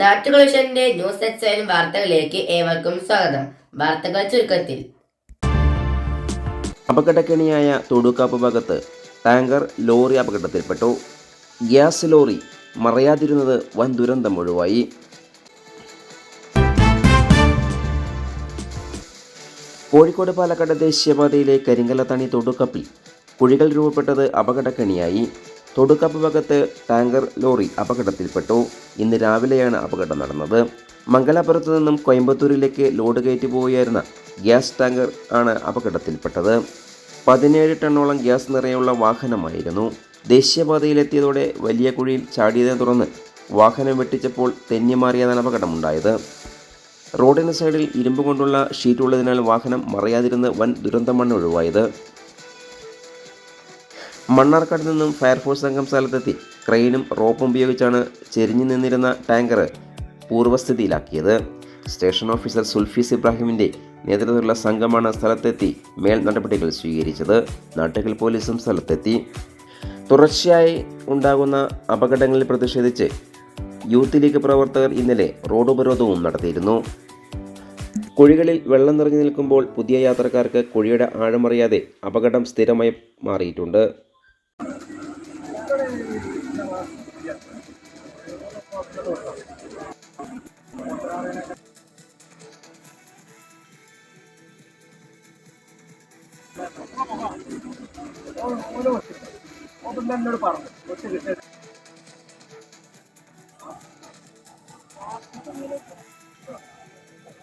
നാട്ടുകൾ വിഷന്റെ news എക്സൈൻ വാർത്തകളിലേക്ക് ഏവർക്കും സ്വാഗതം. വാർത്തകൾ ചുരുക്കത്തിൽ. അപകടക്കെണിയായ തൊടുക്കാപ്പ് ഭാഗത്ത് ടാങ്കർ ലോറി അപകടത്തിൽപ്പെട്ടു. ഗ്യാസ് ലോറി മറയാതിരുന്നത് വൻ ദുരന്തം ഒഴിവായി. കോഴിക്കോട് പാലക്കാട് ദേശീയപാതയിലെ കരിങ്കലത്തണി തൊടുക്കപ്പിൽ കുഴികൾ രൂപപ്പെട്ടത് അപകടക്കെണിയായി. തൊടുക്കപ്പ് ഭാഗത്ത് ടാങ്കർ ലോറി അപകടത്തിൽപ്പെട്ടു. ഇന്ന് രാവിലെയാണ് അപകടം നടന്നത്. മംഗലാപുരത്ത് നിന്നും കോയമ്പത്തൂരിലേക്ക് ലോഡ് കയറ്റി പോവുകയായിരുന്ന ഗ്യാസ് ടാങ്കർ ആണ് അപകടത്തിൽപ്പെട്ടത്. പതിനേഴ് ടണ്ണോളം ഗ്യാസ് നിറയുള്ള വാഹനമായിരുന്നു. ദേശീയപാതയിലെത്തിയതോടെ വലിയ കുഴിയിൽ ചാടിയതിനെ തുടർന്ന് വാഹനം വെട്ടിച്ചപ്പോൾ തെന്നിമാറിയതാണ് അപകടമുണ്ടായത്. റോഡിന് സൈഡിൽ ഇരുമ്പ് കൊണ്ടുള്ള ഷീറ്റ് ഉള്ളതിനാൽ വാഹനം മറയാതിരുന്ന് വൻ ദുരന്തമാണ് ഒഴിവായത്. മണ്ണാർക്കാട് നിന്നും ഫയർഫോഴ്സ് സംഘം സ്ഥലത്തെത്തി. ക്രെയിനും റോപ്പും ഉപയോഗിച്ചാണ് ചെരിഞ്ഞു നിന്നിരുന്ന ടാങ്കർ പൂർവസ്ഥിതിയിലാക്കിയത് സ്റ്റേഷൻ ഓഫീസർ സുൽഫീസ് ഇബ്രാഹിമിന്റെ നേതൃത്വത്തിലുള്ള സംഘമാണ് സ്ഥലത്തെത്തി മേൽ നടപടികൾ സ്വീകരിച്ചത്. നാട്ടുകൽ പോലീസും സ്ഥലത്തെത്തി. തുടർച്ചയായി ഉണ്ടാകുന്ന അപകടങ്ങളിൽ പ്രതിഷേധിച്ച് യൂത്ത് ലീഗ് പ്രവർത്തകർ ഇന്നലെ റോഡ് ഉപരോധവും നടത്തിയിരുന്നു. കുഴികളിൽ വെള്ളം നിറഞ്ഞു നിൽക്കുമ്പോൾ പുതിയ യാത്രക്കാർക്ക് കുഴിയുടെ ആഴമറിയാതെ അപകടം സ്ഥിരമായി മാറിയിട്ടുണ്ട്. അതൊന്നും എന്നോട് പറഞ്ഞു ഒറ്റ കിട്ടിയ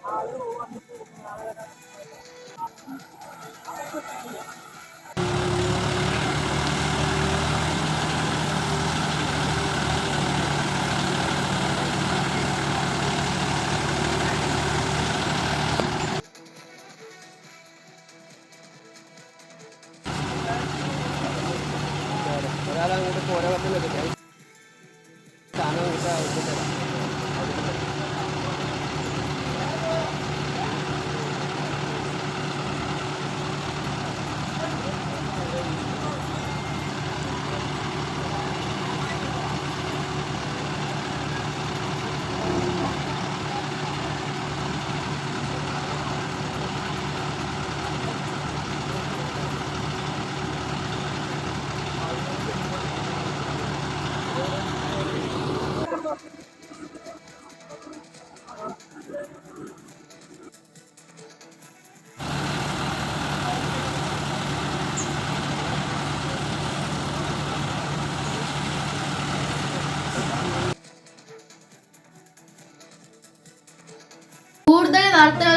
ആളുകൾ കൂടുതൽ